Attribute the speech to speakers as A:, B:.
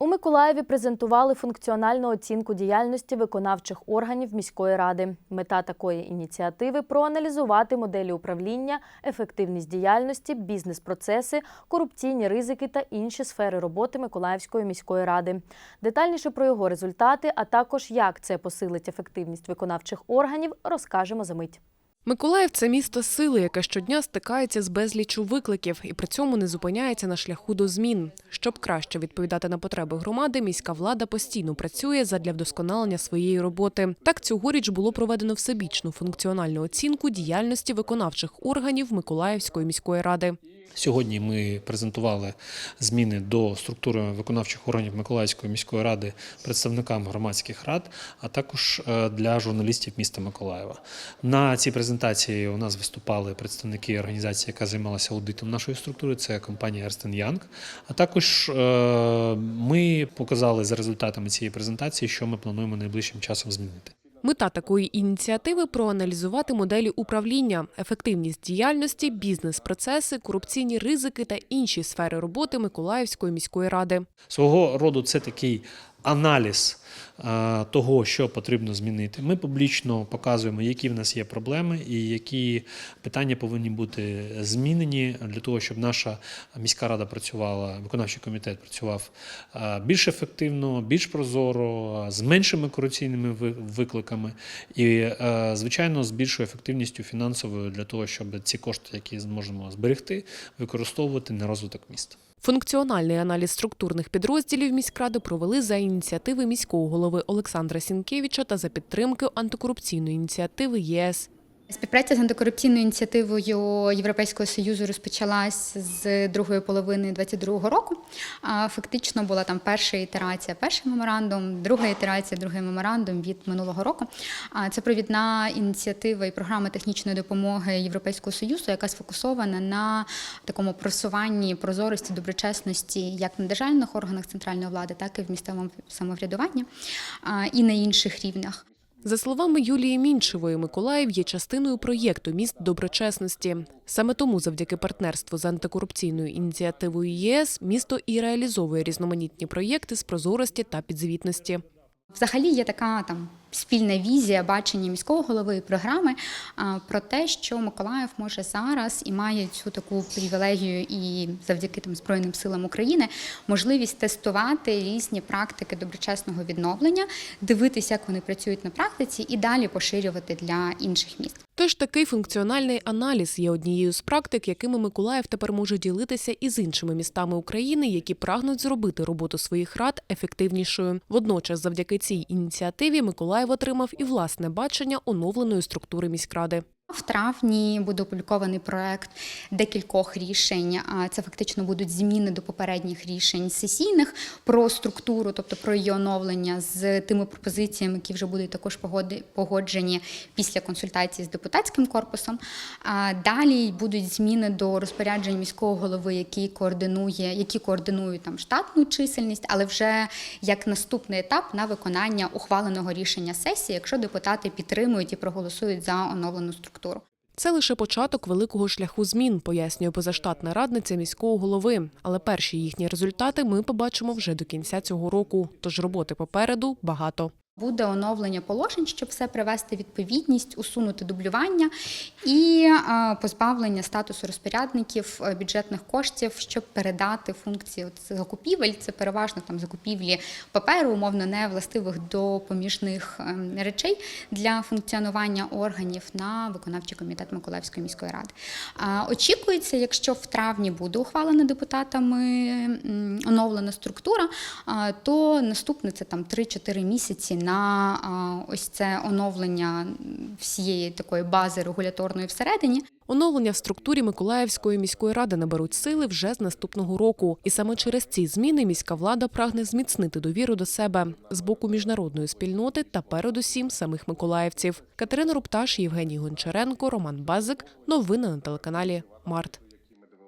A: У Миколаєві презентували функціональну оцінку діяльності виконавчих органів міської ради. Мета такої ініціативи проаналізувати моделі управління, ефективність діяльності, бізнес-процеси, корупційні ризики та інші сфери роботи Миколаївської міської ради. Детальніше про його результати, а також як це посилить ефективність виконавчих органів, розкажемо за мить.
B: Миколаїв це місто сили, яке щодня стикається з безліччю викликів і при цьому не зупиняється на шляху до змін. Щоб краще відповідати на потреби громади, міська влада постійно працює задля вдосконалення своєї роботи. Так цьогоріч було проведено всебічну функціональну оцінку діяльності виконавчих органів Миколаївської міської ради.
C: Сьогодні ми презентували зміни до структури виконавчих органів Миколаївської міської ради представникам громадських рад, а також е, для журналістів міста Миколаєва. На цій презентації у нас виступали представники організації, яка займалася аудитом нашої структури. Це компанія Ernst Young. А також е, ми показали за результатами цієї презентації, що ми плануємо найближчим часом змінити.
B: Мета такої ініціативи проаналізувати моделі управління, ефективність діяльності, бізнес-процеси, корупційні ризики та інші сфери роботи Миколаївської міської ради.
C: Свого роду це такий аналіз е, того, що потрібно змінити. Ми публічно показуємо, які в нас є проблеми і які питання повинні бути змінені для того, щоб наша міська рада працювала, виконавчий комітет працював е, більш ефективно, більш прозоро, з меншими корупційними ви- викликами і, е, звичайно, з більшою ефективністю фінансовою для того, щоб ці кошти, які зможемо зберегти, використовувати на розвиток міста.
B: Функціональний аналіз структурних підрозділів міськради провели за ініціативи міського голови Олександра Сінкевича та за підтримки антикорупційної ініціативи ЄС.
D: Співпраця з антикорупційною ініціативою Європейського союзу розпочалась з другої половини 2022 року. Фактично була там перша ітерація, перший меморандум, друга ітерація, другий меморандум від минулого року. Це провідна ініціатива і програма технічної допомоги Європейського союзу, яка сфокусована на такому просуванні прозорості, доброчесності як на державних органах центральної влади, так і в місцевому самоврядуванні і на інших рівнях.
B: За словами Юлії Мінчевої, Миколаїв є частиною проєкту міст доброчесності. Саме тому, завдяки партнерству з антикорупційною ініціативою ЄС, місто і реалізовує різноманітні проєкти з прозорості та підзвітності.
D: Взагалі є така там спільна візія бачення міського голови і програми про те, що Миколаїв може зараз і має цю таку привілегію, і завдяки там Збройним силам України можливість тестувати різні практики доброчесного відновлення, дивитися, як вони працюють на практиці, і далі поширювати для інших міст.
B: Тож такий функціональний аналіз є однією з практик, якими Миколаїв тепер може ділитися із іншими містами України, які прагнуть зробити роботу своїх рад ефективнішою. Водночас, завдяки цій ініціативі, Миколаїв отримав і власне бачення оновленої структури міськради.
D: В травні буде опублікований проект декількох рішень. Це фактично будуть зміни до попередніх рішень сесійних про структуру, тобто про її оновлення з тими пропозиціями, які вже будуть також погоджені після консультації з депутатським корпусом. А Далі будуть зміни до розпоряджень міського голови, який координує, які координують там штатну чисельність, але вже як наступний етап на виконання ухваленого рішення сесії, якщо депутати підтримують і проголосують за оновлену структуру.
B: Це лише початок великого шляху змін, пояснює позаштатна радниця міського голови. Але перші їхні результати ми побачимо вже до кінця цього року. Тож роботи попереду багато.
D: Буде оновлення положень, щоб все привести в відповідність, усунути дублювання і е, позбавлення статусу розпорядників е, бюджетних коштів, щоб передати функції закупівель. Це переважно там закупівлі паперу, умовно не властивих до поміжних ем, речей для функціонування органів на виконавчий комітет Миколаївської міської ради. Очікується, якщо в травні буде ухвалена депутатами оновлена структура, то наступне це там 3-4 місяці на ось це оновлення всієї такої бази регуляторної всередині.
B: Оновлення в структурі Миколаївської міської ради наберуть сили вже з наступного року. І саме через ці зміни міська влада прагне зміцнити довіру до себе з боку міжнародної спільноти та передусім самих миколаївців. Катерина Рупташ, Євгеній Гончаренко, Роман Базик. Новини на телеканалі Март.